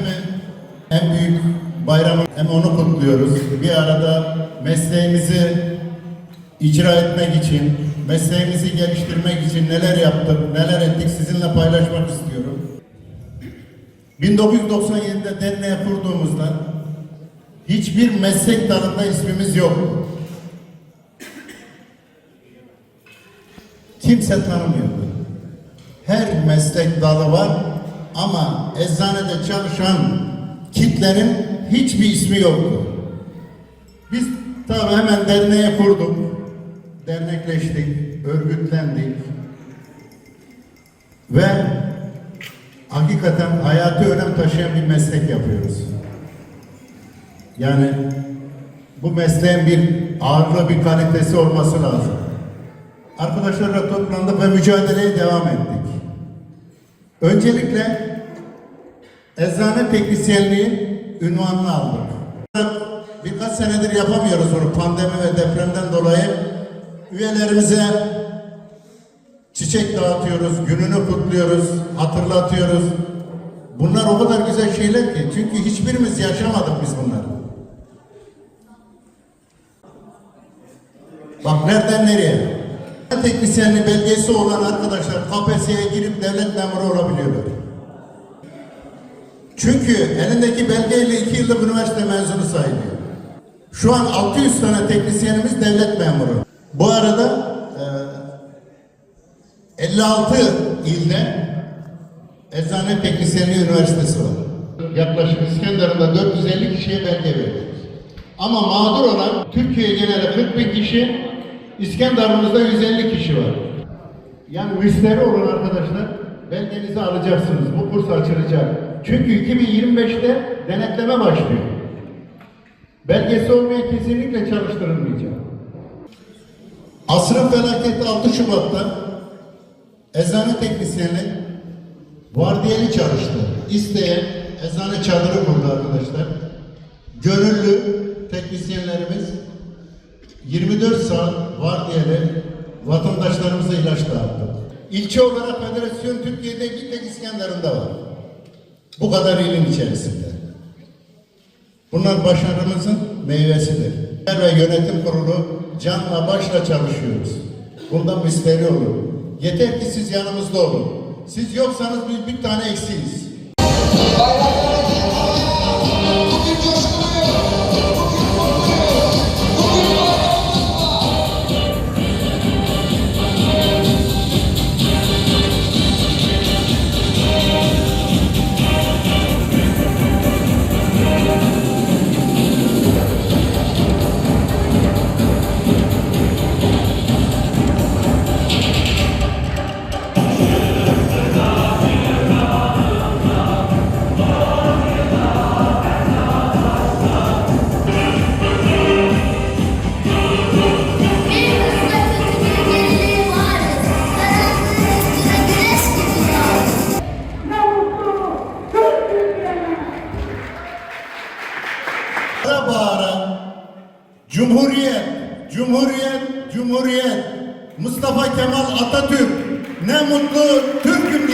hem en büyük bayramı hem onu kutluyoruz. Bir arada mesleğimizi icra etmek için, mesleğimizi geliştirmek için neler yaptık, neler ettik sizinle paylaşmak istiyorum. 1997'de derneği kurduğumuzda hiçbir meslek dalında ismimiz yok. Kimse tanımıyordu. Her meslek dalı var ama eczanede çalışan kitlenin hiçbir ismi yoktu. Biz tabi hemen derneği kurduk. Dernekleştik, örgütlendik. Ve hakikaten hayati önem taşıyan bir meslek yapıyoruz. Yani bu mesleğin bir ağırlığı, bir kalitesi olması lazım. Arkadaşlarla toplandık ve mücadeleye devam ettik. Öncelikle eczane teknisyenliği ünvanını aldık. Birkaç senedir yapamıyoruz onu pandemi ve depremden dolayı. Üyelerimize çiçek dağıtıyoruz, gününü kutluyoruz, hatırlatıyoruz. Bunlar o kadar güzel şeyler ki. Çünkü hiçbirimiz yaşamadık biz bunları. Bak nereden nereye? Teknisyenli belgesi olan arkadaşlar KPSS'ye girip devlet memuru olabiliyorlar. Çünkü elindeki belgeyle iki yıllık üniversite mezunu sayılıyor. Şu an 600 tane teknisyenimiz devlet memuru. Bu arada e, 56 ilde Eczane Teknisyenliği Üniversitesi var. Yaklaşık İskenderun'da 450 kişiye belge verdik. Ama mağdur olan Türkiye geneli 40 bin kişi, İskenderun'umuzda 150 kişi var. Yani müşteri olan arkadaşlar belgenizi alacaksınız. Bu kurs açılacak. Çünkü 2025'te denetleme başlıyor. Belgesi olmayan kesinlikle çalıştırılmayacak. Asrın felaketi 6 Şubat'ta eczane teknisyenlik vardiyeli çalıştı. İsteyen eczane çadırı kurdu arkadaşlar. Gönüllü teknisyenlerimiz 24 saat vardiyeli vatandaşlarımıza ilaç dağıttı. İlçe olarak federasyon Türkiye'de bir tek İskenderun'da var. Bu kadar ilin içerisinde. Bunlar başarımızın meyvesidir. Ve yönetim kurulu canla başla çalışıyoruz. Bundan müşteri olun. Yeter ki siz yanımızda olun. Siz yoksanız biz bir tane eksiyiz. Bugün Bağıra bağıra Cumhuriyet, Cumhuriyet, Cumhuriyet. Mustafa Kemal Atatürk ne mutlu Türk'üm